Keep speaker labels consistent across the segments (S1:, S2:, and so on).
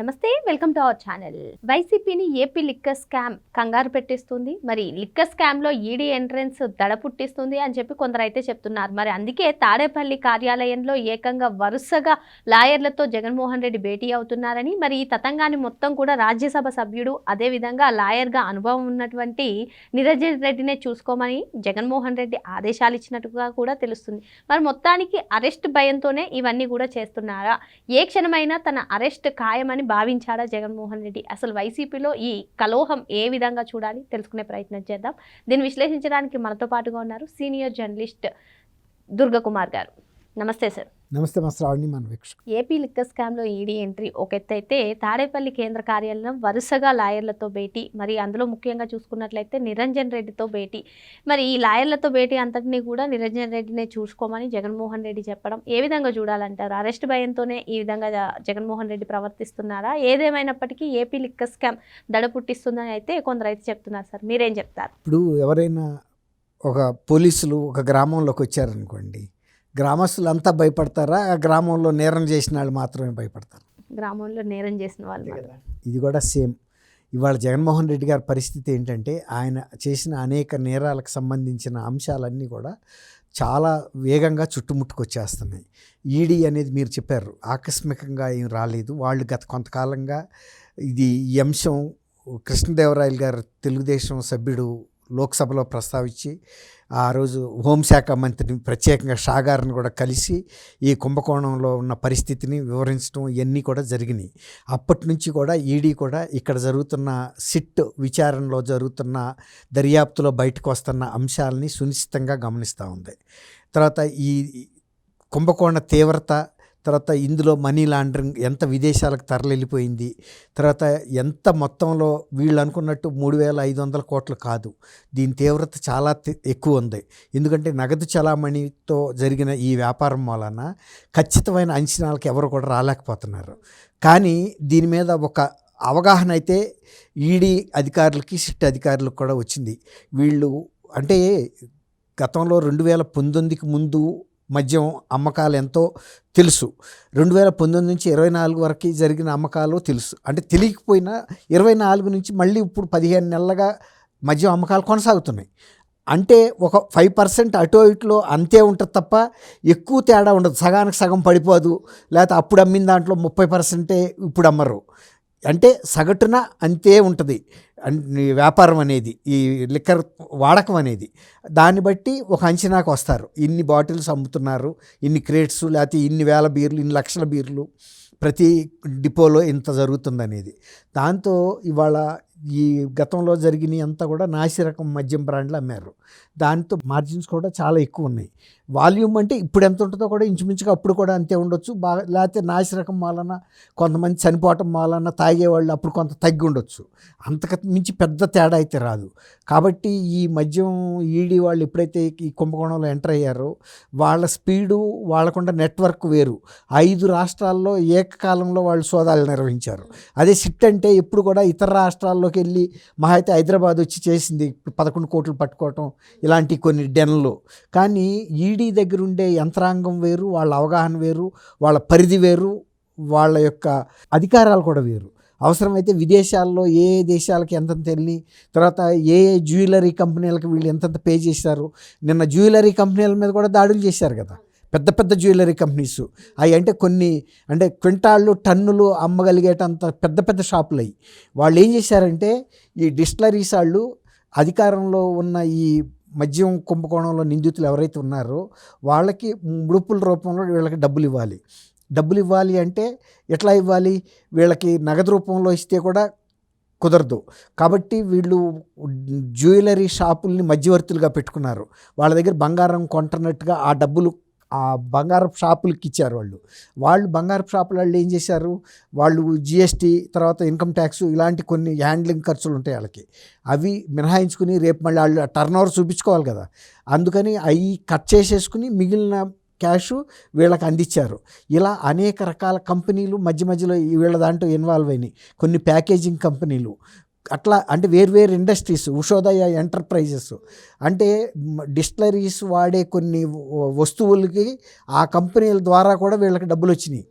S1: నమస్తే welcome to our channel. వైసీపీని AP liquor scam కంగారు పెట్టిస్తుంది. మరి లిక్కర్ స్కామ్లో ఈడీ ఎంట్రెన్స్ దడ పుట్టిస్తుంది అని చెప్పి కొందరు అయితే చెప్తున్నారు. మరి అందుకే తాడేపల్లి కార్యాలయంలో ఏకంగా వరుసగా లాయర్లతో జగన్మోహన్ రెడ్డి భేటీ అవుతున్నారని మరి ఈ తతంగాన్ని మొత్తం కూడా రాజ్యసభ సభ్యుడు అదే విధంగా లాయర్గా అనుభవం ఉన్నటువంటి నిరంజన్ రెడ్డినే చూసుకోమని జగన్మోహన్ రెడ్డి ఆదేశాలు ఇచ్చినట్టుగా కూడా తెలుస్తుంది. మరి మొత్తానికి అరెస్ట్ భయంతోనే ఇవన్నీ కూడా చేస్తున్నారా? ఏ క్షణమైనా తన అరెస్ట్ ఖాయమని భావించాడా జగన్మోహన్ రెడ్డి? అసలు వైసీపీలో ఈ కలోహం ఏ విధంగా చూడాలి? తెలుసుకునే ప్రయత్నం చేద్దాం. దీన్ని విశ్లేషించడానికి మనతో పాటుగా ఉన్నారు సీనియర్ జర్నలిస్ట్ దుర్గకుమార్ గారు. నమస్తే సార్.
S2: నమస్తే మా శ్రావణి మన వీక్షకు
S1: ఏపీ లిక్కర్ స్కామ్లో ఈడీ ఎంట్రీ ఒక ఎత్తు అయితే తాడేపల్లి కేంద్ర కార్యాలయం వరుసగా లాయర్లతో భేటీ మరి అందులో ముఖ్యంగా చూసుకున్నట్లయితే నిరంజన్ రెడ్డితో భేటీ. మరి ఈ లాయర్లతో భేటీ అంతటినీ కూడా నిరంజన్ రెడ్డినే చూసుకోమని జగన్మోహన్ రెడ్డి చెప్పడం ఏ విధంగా చూడాలంటారు? అరెస్ట్ భయంతోనే ఈ విధంగా జగన్మోహన్ రెడ్డి ప్రవర్తిస్తున్నారా? ఏదేమైనప్పటికీ ఏపీ లిక్కర్ స్కామ్ దడ పుట్టిస్తుందని అయితే కొందరు అయితే చెప్తున్నారు సార్. మీరేం చెప్తారు?
S2: ఇప్పుడు ఎవరైనా ఒక పోలీసులు ఒక గ్రామంలోకి వచ్చారనుకోండి గ్రామస్తులు అంతా భయపడతారా? ఆ గ్రామంలో నేరం చేసిన వాళ్ళు మాత్రమే భయపడతారు?
S1: గ్రామంలో నేరం చేసిన వాళ్ళు.
S2: ఇది కూడా సేమ్. ఇవాళ జగన్మోహన్ రెడ్డి గారి పరిస్థితి ఏంటంటే ఆయన చేసిన అనేక నేరాలకు సంబంధించిన అంశాలన్నీ కూడా చాలా వేగంగా చుట్టుముట్టుకొచ్చేస్తున్నాయి. ఈడీ అనేది మీరు చెప్పారు ఆకస్మికంగా ఏం రాలేదు. వాళ్ళు గత కొంతకాలంగా ఇది ఈ అంశం కృష్ణదేవరాయలు గారు తెలుగుదేశం సభ్యుడు లోక్సభలో ప్రస్తావించి ఆ రోజు హోంశాఖ మంత్రిని ప్రత్యేకంగా షాగార్ని కూడా కలిసి ఈ కుంభకోణంలో ఉన్న పరిస్థితిని వివరించడం ఇవన్నీ కూడా జరిగినాయి. అప్పటి నుంచి కూడా ఈడీ కూడా ఇక్కడ జరుగుతున్న సిట్ విచారణలో జరుగుతున్న దర్యాప్తులో బయటకు వస్తున్న అంశాలని సునిశ్చితంగా గమనిస్తూ ఉంది. తర్వాత ఈ కుంభకోణ తీవ్రత తర్వాత ఇందులో మనీ లాండరింగ్ ఎంత విదేశాలకు తరలిపోయింది తర్వాత ఎంత మొత్తంలో వీళ్ళు అనుకున్నట్టు మూడు వేల ఐదు వందల కోట్లు కాదు. దీని తీవ్రత చాలా ఎక్కువ ఉంది. ఎందుకంటే నగదు చలామణితో జరిగిన ఈ వ్యాపారం వలన ఖచ్చితమైన అంచనాలకు ఎవరు కూడా రాలేకపోతున్నారు. కానీ దీని మీద ఒక అవగాహన అయితే ఈడీ అధికారులకి సిట్ అధికారులకు కూడా వచ్చింది. వీళ్ళు అంటే గతంలో రెండు వేల పంతొమ్మిదికి ముందు మద్యం అమ్మకాలు ఎంతో తెలుసు. రెండు వేల పంతొమ్మిది నుంచి ఇరవై నాలుగు వరకు జరిగిన అమ్మకాలు తెలుసు. అంటే తెలియకపోయినా ఇరవై నాలుగు నుంచి మళ్ళీ ఇప్పుడు పదిహేను నెలలుగా మద్యం అమ్మకాలు కొనసాగుతున్నాయి. అంటే ఒక ఫైవ్ పర్సెంట్ అటో ఇటులో అంతే ఉంటుంది తప్ప ఎక్కువ తేడా ఉండదు. సగానికి సగం పడిపోదు. లేకపోతే అప్పుడు అమ్మిన దాంట్లో ముప్పై పర్సెంటే ఇప్పుడు అమ్మరు. అంటే సగటున అంతే ఉంటుంది. వ్యాపారం అనేది ఈ లిక్కర్ వాడకం అనేది దాన్ని బట్టి ఒక అంచనాకు వస్తారు. ఇన్ని బాటిల్స్ అమ్ముతున్నారు ఇన్ని క్రేట్స్ లేకపోతే ఇన్ని వేల బీర్లు ఇన్ని లక్షల బీర్లు ప్రతి డిపోలో ఇంత జరుగుతుందనేది. దాంతో ఇవాళ ఈ గతంలో జరిగిన అంతా కూడా నాసిరకం మద్యం బ్రాండ్లు అమ్మారు. దానితో మార్జిన్స్ కూడా చాలా ఎక్కువ ఉన్నాయి. వాల్యూమ్ అంటే ఇప్పుడు ఎంత ఉంటుందో కూడా ఇంచుమించుగా అప్పుడు కూడా అంతే ఉండొచ్చు. బాగా లేకపోతే నాశరకం వలన కొంతమంది చనిపోవటం వలన తాగేవాళ్ళు అప్పుడు కొంత తగ్గి ఉండొచ్చు. అంతకు మించి పెద్ద తేడా అయితే రాదు. కాబట్టి ఈ మద్యం ఈడీ వాళ్ళు ఎప్పుడైతే ఈ కుంభకోణంలో ఎంటర్ అయ్యారో వాళ్ళ స్పీడు వాళ్ళకుండా నెట్వర్క్ వేరు. ఐదు రాష్ట్రాల్లో ఏకకాలంలో వాళ్ళు సోదాలు నిర్వహించారు. అదే సిట్ అంటే ఎప్పుడు కూడా ఇతర రాష్ట్రాల్లోకి వెళ్ళి మహా అయితే హైదరాబాద్ వచ్చి చేసింది. పదకొండు కోట్లు పట్టుకోవటం ఇలాంటి కొన్ని డెన్లు. కానీ ఈడీ దగ్గర ఉండే యంత్రాంగం వేరు వాళ్ళ అవగాహన వేరు వాళ్ళ పరిధి వేరు వాళ్ళ యొక్క అధికారాలు కూడా వేరు. అవసరమైతే విదేశాల్లో ఏ ఏ దేశాలకి ఎంతంత వెళ్ళి తర్వాత ఏ ఏ జ్యువెలరీ కంపెనీలకు వీళ్ళు ఎంతంత పే చేశారు. నిన్న జ్యువెలరీ కంపెనీల మీద కూడా దాడులు చేశారు కదా. పెద్ద పెద్ద జ్యువెలరీ కంపెనీస్. అవి అంటే కొన్ని అంటే క్వింటాళ్ళు టన్నులు అమ్మగలిగేటంత పెద్ద పెద్ద షాపులు అయ్యి వాళ్ళు ఏం చేశారంటే ఈ డిస్టిలరీస్ వాళ్ళు అధికారంలో ఉన్న ఈ మద్యం కుంభకోణంలో నిందితులు ఎవరైతే ఉన్నారో వాళ్ళకి ముడుపుల రూపంలో వీళ్ళకి డబ్బులు ఇవ్వాలి. డబ్బులు ఇవ్వాలి అంటే ఎట్లా ఇవ్వాలి? వీళ్ళకి నగదు రూపంలో ఇస్తే కూడా కుదరదు. కాబట్టి వీళ్ళు జ్యువెలరీ షాపుల్ని మధ్యవర్తులుగా పెట్టుకున్నారు. వాళ్ళ దగ్గర బంగారం కొంటున్నట్టుగా ఆ డబ్బులు ఆ బంగారపు షాపులకి ఇచ్చారు వాళ్ళు. వాళ్ళు బంగారపు షాపుల వాళ్ళు ఏం చేశారు? వాళ్ళు జిఎస్టీ తర్వాత ఇన్కమ్ ట్యాక్స్ ఇలాంటి కొన్ని హ్యాండ్లింగ్ ఖర్చులు ఉంటాయి వాళ్ళకి. అవి మినహాయించుకుని రేపు మళ్ళీ వాళ్ళు టర్న్ ఓవర్ చూపించుకోవాలి కదా. అందుకని అవి కట్ చేసేసుకుని మిగిలిన క్యాష్ వీళ్ళకి అందించారు. ఇలా అనేక రకాల కంపెనీలు మధ్య మధ్యలో వీళ్ళ దాంట్లో ఇన్వాల్వ్ అయినాయి. కొన్ని ప్యాకేజింగ్ కంపెనీలు. అట్లా అంటే వేరు ఇండస్ట్రీస్ ఉషోదయ ఎంటర్ప్రైజెస్. అంటే డిస్టిలరీస్ వాడే కొన్ని వస్తువులకి ఆ కంపెనీల ద్వారా కూడా వీళ్ళకి డబ్బులు వచ్చినాయి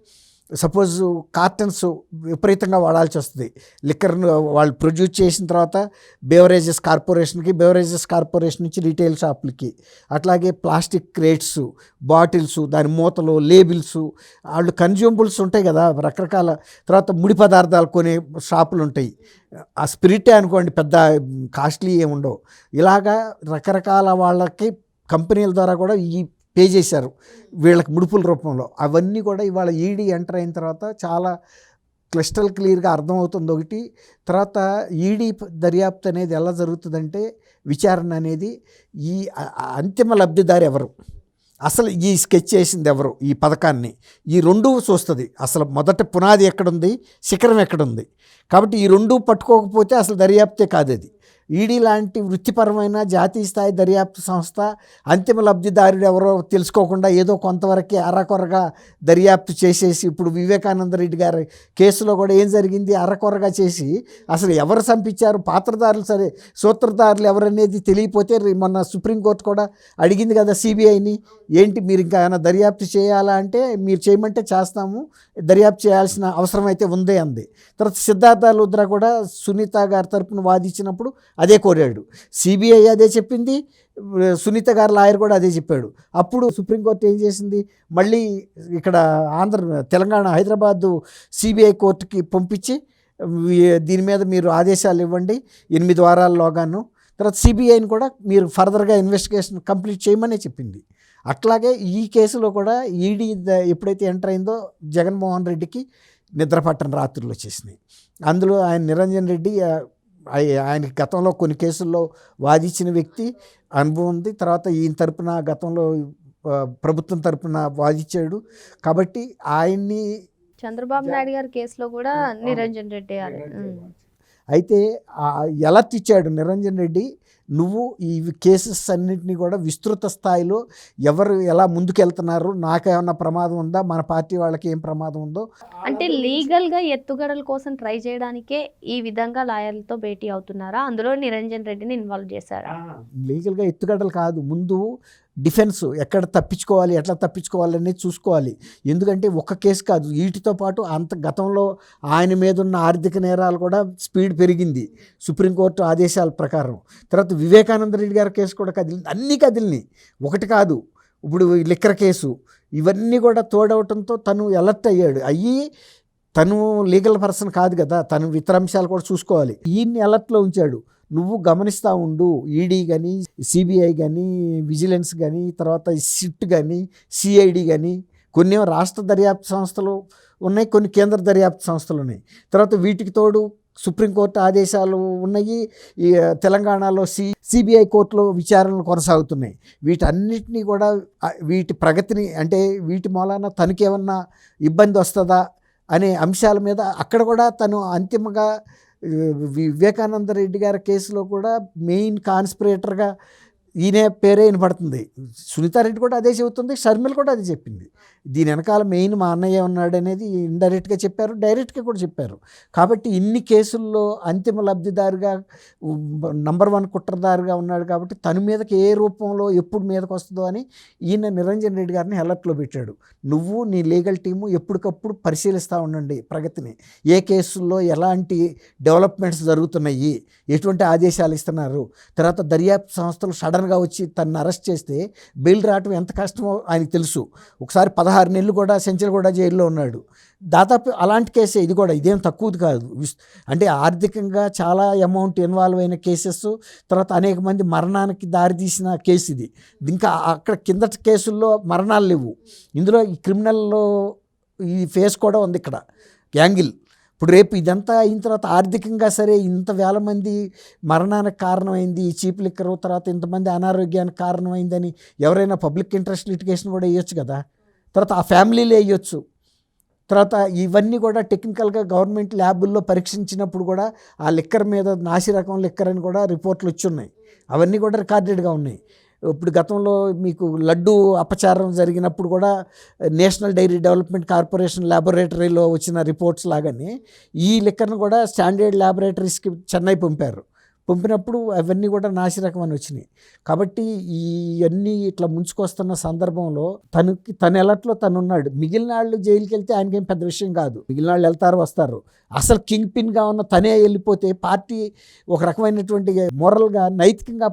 S2: సపోజ్ కార్టన్స్ విపరీతంగా వాడాల్సి వస్తుంది. లిక్కర్ను వాళ్ళు ప్రొడ్యూస్ చేసిన తర్వాత బేవరేజెస్ కార్పొరేషన్కి బేవరేజెస్ కార్పొరేషన్ నుంచి రీటైల్ షాపులకి అట్లాగే ప్లాస్టిక్ క్రేట్స్ బాటిల్స్ దాని మూతలు లేబిల్స్ వాళ్ళు కన్జ్యూమబుల్స్ ఉంటాయి కదా రకరకాల తర్వాత ముడి పదార్థాలు కొనే షాపులు ఉంటాయి. ఆ స్పిరిటే అనుకోండి పెద్ద కాస్ట్లీ ఏముండవు. ఇలాగా రకరకాల వాళ్ళకి కంపెనీల ద్వారా కూడా ఈ పే చేశారు వీళ్ళకి ముడుపుల రూపంలో. అవన్నీ కూడా ఇవాళ ఈడీ ఎంటర్ అయిన తర్వాత చాలా క్లిస్టల్ క్లియర్గా అర్థమవుతుంది ఒకటి. తర్వాత ఈడీ దర్యాప్తు అనేది ఎలా జరుగుతుందంటే విచారణ అనేది ఈ అంతిమ లబ్ధిదారు ఎవరు? అసలు ఈ స్కెచ్ చేసింది ఎవరు? ఈ పథకాన్ని. ఈ రెండు చూస్తుంది. అసలు మొదట పునాది ఎక్కడుంది? శిఖరం ఎక్కడుంది? కాబట్టి ఈ రెండు పట్టుకోకపోతే అసలు దర్యాప్తే కాదు అది ఈడీ లాంటి వృత్తిపరమైన జాతీయ స్థాయి దర్యాప్తు సంస్థ అంతిమ లబ్ధిదారుడు ఎవరో తెలుసుకోకుండా ఏదో కొంతవరకే అరకొరగా దర్యాప్తు చేసేసి ఇప్పుడు వివేకానంద రెడ్డి గారి కేసులో కూడా ఏం జరిగింది? అరకొరగా చేసి అసలు ఎవరు చంపించారు? పాత్రదారులు సరే సూత్రధారులు ఎవరనేది తెలియపోతే మొన్న సుప్రీంకోర్టు కూడా అడిగింది కదా సిబిఐని. ఏంటి మీరు ఇంకా ఏమైనా దర్యాప్తు చేయాలా అంటే మీరు చేయమంటే చేస్తాము దర్యాప్తు చేయాల్సిన అవసరం అయితే ఉందే అంది. తర్వాత సిద్ధార్థ లుద్రా కూడా సునీత గారి తరపున వాదించినప్పుడు అదే కోరాడు. సిబిఐ అదే చెప్పింది సునీత గారి లాయర్ కూడా అదే చెప్పాడు. అప్పుడు సుప్రీంకోర్టు ఏం చేసింది? మళ్ళీ ఇక్కడ ఆంధ్ర తెలంగాణ హైదరాబాదు సిబిఐ కోర్టుకి పంపించి దీని మీద మీరు ఆదేశాలు ఇవ్వండి ఎనిమిది వారాల్లోగాను తర్వాత సిబిఐని కూడా మీరు ఫర్దర్గా ఇన్వెస్టిగేషన్ కంప్లీట్ చేయమనే చెప్పింది. అట్లాగే ఈ కేసులో కూడా ఈడీ ఎప్పుడైతే ఎంటర్ అయిందో జగన్మోహన్ రెడ్డికి నిద్రపట్టని రాత్రులు వచ్చేసినాయి. అందులో ఆయన నిరంజన్ రెడ్డి ఆయన గతంలో కొన్ని కేసుల్లో వాదించిన వ్యక్తి అనుభవం ఉంది. తర్వాత ఈయన తరపున గతంలో ప్రభుత్వం తరపున వాదించాడు. కాబట్టి ఆయన్ని
S1: చంద్రబాబు నాయుడు గారి కేసులో కూడా నిరంజన్ రెడ్డి.
S2: అయితే ఆ ఎలర్ట్ ఇచ్చాడు నిరంజన్ రెడ్డి. నువ్వు ఈ కేసెస్ అన్నింటినీ కూడా విస్తృత స్థాయిలో ఎవరు ఎలా ముందుకెళ్తున్నారు? నాకేమన్నా ప్రమాదం ఉందా? మన పార్టీ వాళ్ళకి ఏం ప్రమాదం ఉందో?
S1: అంటే లీగల్గా ఎత్తుగడల కోసం ట్రై చేయడానికే ఈ విధంగా లాయర్లతో భేటీ అవుతున్నారా? అందులో నిరంజన్ రెడ్డిని ఇన్వాల్వ్ చేశారా?
S2: లీగల్గా ఎత్తుగడలు కాదు. ముందు డిఫెన్స్ ఎక్కడ తప్పించుకోవాలి ఎట్లా తప్పించుకోవాలి అనేది చూసుకోవాలి. ఎందుకంటే ఒక కేసు కాదు వీటితో పాటు అంత గతంలో ఆయన మీద ఉన్న ఆర్థిక నేరాలు కూడా స్పీడ్ పెరిగింది. సుప్రీంకోర్టు ఆదేశాల ప్రకారం. తర్వాత వివేకానంద రెడ్డి గారి కేసు కూడా కదిలింది అన్నీ కదిలినాయి. ఒకటి కాదు ఇప్పుడు లిక్కర లిక్కర్ కేసు ఇవన్నీ కూడా తోడవటంతో తను ఎలర్ట్ అయ్యాడు. అయ్యి తను లీగల్ పర్సన్ కాదు కదా తను ఇతర అంశాలు కూడా చూసుకోవాలి. ఈయన్ని అలర్ట్లో ఉంచాడు. నువ్వు గమనిస్తూ ఉండు. ఈడీ కానీ సిబిఐ కానీ విజిలెన్స్ కానీ తర్వాత సిట్ కానీ సిఐడి కానీ కొన్ని రాష్ట్ర దర్యాప్తు సంస్థలు ఉన్నాయి కొన్ని కేంద్ర దర్యాప్తు సంస్థలు ఉన్నాయి. తర్వాత వీటికి తోడు సుప్రీంకోర్టు ఆదేశాలు ఉన్నాయి. ఈ తెలంగాణలో సి సిబిఐ కోర్టులో విచారణలు కొనసాగుతున్నాయి. వీటన్నిటినీ కూడా వీటి ప్రగతిని అంటే వీటి మూలాన తనకేమన్నా ఇబ్బంది వస్తుందా? అనే అంశాల మీద అక్కడ కూడా తను అంతిమగా వివేకానంద రెడ్డి గారి కేసులో కూడా మెయిన్ కాన్స్పిరేటర్గా ఈయన పేరే వినపడుతుంది. సునీతారెడ్డి కూడా అదే చెబుతుంది షర్మిల కూడా అదే చెప్పింది. దీని వెనకాల మెయిన్ మా అన్నయ్య ఉన్నాడు అనేది ఇండైరెక్ట్గా చెప్పారు డైరెక్ట్గా కూడా చెప్పారు. కాబట్టి ఇన్ని కేసుల్లో అంతిమ లబ్ధిదారుగా నంబర్ వన్ కుట్రదారుగా ఉన్నాడు కాబట్టి తన మీదకి ఏ రూపంలో ఎప్పుడు మీదకి వస్తుందో అని ఈయన నిరంజన్ రెడ్డి గారిని అలర్ట్లో పెట్టాడు. నువ్వు నీ లీగల్ టీము ఎప్పటికప్పుడు పరిశీలిస్తూ ఉండండి ప్రగతిని. ఏ కేసుల్లో ఎలాంటి డెవలప్మెంట్స్ జరుగుతున్నాయి? ఎటువంటి ఆదేశాలు ఇస్తున్నారు? తర్వాత దర్యాప్తు సంస్థలు సడన్గా వచ్చి తనని అరెస్ట్ చేస్తే బెయిల్ రావటం ఎంత కష్టమో ఆయనకు తెలుసు. ఒకసారి పదహారు నెలలు కూడా సెంచరీ కూడా జైల్లో ఉన్నాడు. దాదాపు అలాంటి కేసే ఇది కూడా. ఇదేం తక్కువది కాదు. విస్- అంటే ఆర్థికంగా చాలా అమౌంట్ ఇన్వాల్వ్ అయిన కేసెస్ తర్వాత అనేక మంది మరణానికి దారితీసిన కేసు ఇది. ఇంకా అక్కడ కిందటి కేసుల్లో మరణాలు లేవు. ఇందులో ఈ క్రిమినల్లో ఈ ఫేస్ కూడా ఉంది ఇక్కడ. యాంగిల్. ఇప్పుడు రేపు ఇదంతా అయిన తర్వాత ఆర్థికంగా సరే ఇంత వేల మంది మరణానికి కారణమైంది ఈ చీప్ లిక్కర్ తర్వాత ఇంతమంది అనారోగ్యానికి కారణమైందని ఎవరైనా పబ్లిక్ ఇంట్రెస్ట్ లిటిగేషన్ కూడా వేయొచ్చు కదా. తర్వాత ఆ ఫ్యామిలీలే వేయొచ్చు. తర్వాత ఇవన్నీ కూడా టెక్నికల్గా గవర్నమెంట్ ల్యాబుల్లో పరీక్షించినప్పుడు కూడా ఆ లిక్కర్ మీద నాసి రకం లిక్కర్ అని కూడా రిపోర్ట్లు వచ్చి ఉన్నాయి. అవన్నీ కూడా రికార్డెడ్గా ఉన్నాయి. ఇప్పుడు గతంలో మీకు లడ్డు అపచారం జరిగినప్పుడు కూడా నేషనల్ డైరీ డెవలప్మెంట్ కార్పొరేషన్ ల్యాబొరేటరీలో వచ్చిన రిపోర్ట్స్ లాగానే ఈ లెక్కను కూడా స్టాండర్డ్ ల్యాబొరేటరీస్కి చెన్నై పంపారు. పంపినప్పుడు అవన్నీ కూడా నాసిరకం అని వచ్చినాయి. కాబట్టి ఇవన్నీ ఇట్లా ముంచుకొస్తున్న సందర్భంలో తనకి తన ఎలట్లో తను ఉన్నాడు మిగిలిన వాళ్ళు జైలుకి వెళ్తే ఆయనకేం పెద్ద విషయం కాదు. మిగిలిన వాళ్ళు వెళ్తారు వస్తారు. అసలు కింగ్ పిన్గా ఉన్న తనే వెళ్ళిపోతే పార్టీ ఒక రకమైనటువంటి మోరల్గా నైతికంగా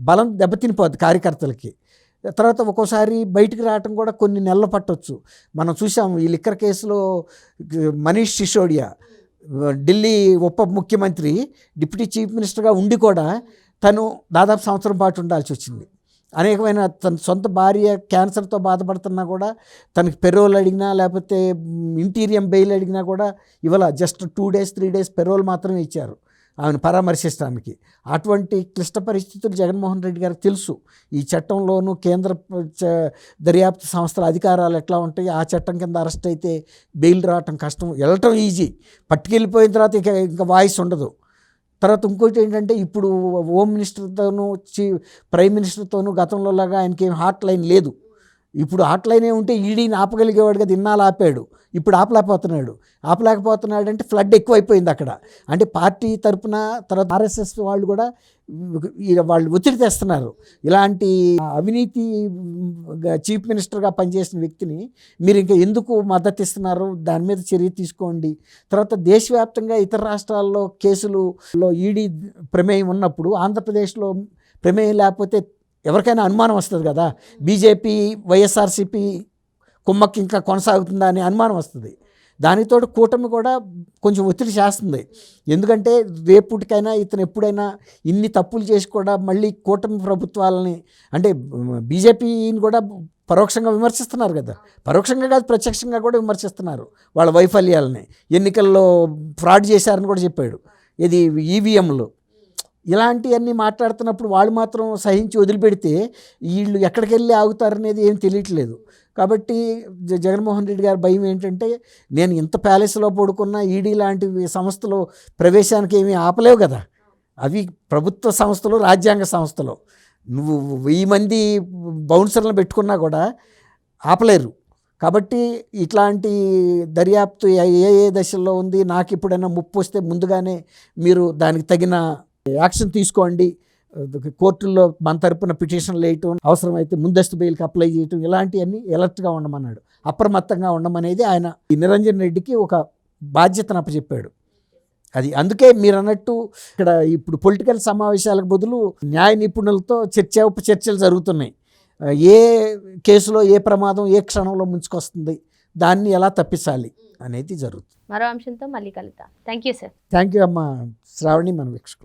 S2: బలం దెబ్బతినిపోద్ది కార్యకర్తలకి. తర్వాత ఒక్కోసారి బయటికి రావటం కూడా కొన్ని నెలలు పట్టవచ్చు మనం చూసాం ఈ లిక్కర్ కేసులో మనీష్ సిసోడియా. ఢిల్లీ ఉప ముఖ్యమంత్రి డిప్యూటీ చీఫ్ మినిస్టర్గా ఉండి కూడా తను దాదాపు సంవత్సరం పాటు ఉండాల్సి వచ్చింది. అనేకమైన తన సొంత భార్య క్యాన్సర్తో బాధపడుతున్నా కూడా తనకి పెరోల్ అడిగినా లేకపోతే ఇంటీరియం బెయిల్ అడిగినా కూడా ఇవాళ just two days three days parole మాత్రమే ఇచ్చారు. ఆమెను పరామర్శించడానికి అటువంటి క్లిష్ట పరిస్థితులు జగన్మోహన్ రెడ్డి గారికి తెలుసు. ఈ చట్టంలోనూ కేంద్ర చ- దర్యాప్తు సంస్థల అధికారాలు ఎట్లా ఉంటాయి? ఆ చట్టం కింద అరెస్ట్ అయితే బెయిల్ రావటం కష్టం. వెళ్ళటం ఈజీ. పట్టుకెళ్ళిపోయిన తర్వాత ఇక ఇంకా వాయిస్ ఉండదు. తర్వాత ఇంకోటి ఏంటంటే ఇప్పుడు హోమ్ మినిస్టర్తోనూ చీ ప్రైమ్ మినిస్టర్తోనూ గతంలో లాగా ఆయనకి ఏం హాట్ లైన్ లేదు. ఇప్పుడు ఆటలైనే ఉంటే ఈడీని ఆపగలిగేవాడు కదా ఇన్నాళ్ళు ఆపాడు. ఇప్పుడు ఆపలేకపోతున్నాడు. ఆపలేకపోతున్నాడు అంటే ఫ్లడ్ ఎక్కువైపోయింది అక్కడ. అంటే పార్టీ తరపున తర్వాత ఆర్ఎస్ఎస్ వాళ్ళు కూడా వాళ్ళు ఒత్తిడి తెస్తున్నారు. ఇలాంటి అవినీతి చీఫ్ మినిస్టర్గా పనిచేసిన వ్యక్తిని మీరు ఇంకా ఎందుకు మద్దతు ఇస్తున్నారు? దాని మీద చర్య తీసుకోండి. తర్వాత దేశవ్యాప్తంగా ఇతర రాష్ట్రాల్లో కేసులలో ఈడీ ప్రమేయం ఉన్నప్పుడు ఆంధ్రప్రదేశ్లో ప్రమేయం లేకపోతే ఎవరికైనా అనుమానం వస్తుంది కదా? బీజేపీ వైఎస్ఆర్సీపీ కుమ్మక్కి ఇంకా కొనసాగుతుందా అని అనుమానం వస్తుంది. దానితో కూటమి కూడా కొంచెం ఒత్తిడి చేస్తుంది. ఎందుకంటే రేపుటికైనా ఇతను ఎప్పుడైనా ఇన్ని తప్పులు చేసి కూడా మళ్ళీ కూటమి ప్రభుత్వాలని అంటే బీజేపీని కూడా పరోక్షంగా విమర్శిస్తున్నారు కదా? పరోక్షంగా కాదు ప్రత్యక్షంగా కూడా విమర్శిస్తున్నారు వాళ్ళ వైఫల్యాలని. ఎన్నికల్లో ఫ్రాడ్ చేశారని కూడా చెప్పాడు. ఇది ఈవీఎంలు. ఇలాంటివన్నీ మాట్లాడుతున్నప్పుడు వాళ్ళు మాత్రం సహించి వదిలిపెడితే వీళ్ళు ఎక్కడికి వెళ్ళి ఆగుతారనేది ఏం తెలియట్లేదు. కాబట్టి జగన్మోహన్ రెడ్డి గారి భయం ఏంటంటే నేను ఇంత ప్యాలెస్లో పడుకున్న ఈడీ లాంటి సంస్థలు ప్రవేశానికి ఏమీ ఆపలేవు కదా. అవి ప్రభుత్వ సంస్థలు రాజ్యాంగ సంస్థలు. నువ్వు వెయ్యి మంది బౌన్సర్లను పెట్టుకున్నా కూడా ఆపలేరు. కాబట్టి ఇట్లాంటి దర్యాప్తు ఏ ఏ ఏ దశల్లో ఉంది నాకు ఎప్పుడైనా ముప్పు వస్తే ముందుగానే మీరు దానికి తగిన యాక్షన్ తీసుకోండి. కోర్టుల్లో మన తరపున పిటిషన్లు వేయటం అవసరమైతే ముందస్తు బెయిల్కి అప్లై చేయటం ఇలాంటివన్నీ ఎలర్ట్గా ఉండమన్నాడు. అప్రమత్తంగా ఉండమనేది ఆయన ఈ నిరంజన్ రెడ్డికి ఒక బాధ్యతను అప్పచెప్పాడు. అది అందుకే మీరు అన్నట్టు ఇక్కడ ఇప్పుడు పొలిటికల్ సమావేశాలకు బదులు న్యాయ నిపుణులతో చర్చ ఉప చర్చలు జరుగుతున్నాయి. ఏ కేసులో ఏ ప్రమాదం ఏ క్షణంలో ముంచుకొస్తుంది దాన్ని ఎలా తప్పించాలి అనేది జరుగుతుంది.
S1: మరో అంశంతో మళ్ళీ కలుద్దాం. Thank you sir
S2: thank you అమ్మ. శ్రావణి మన వీక్షకులు.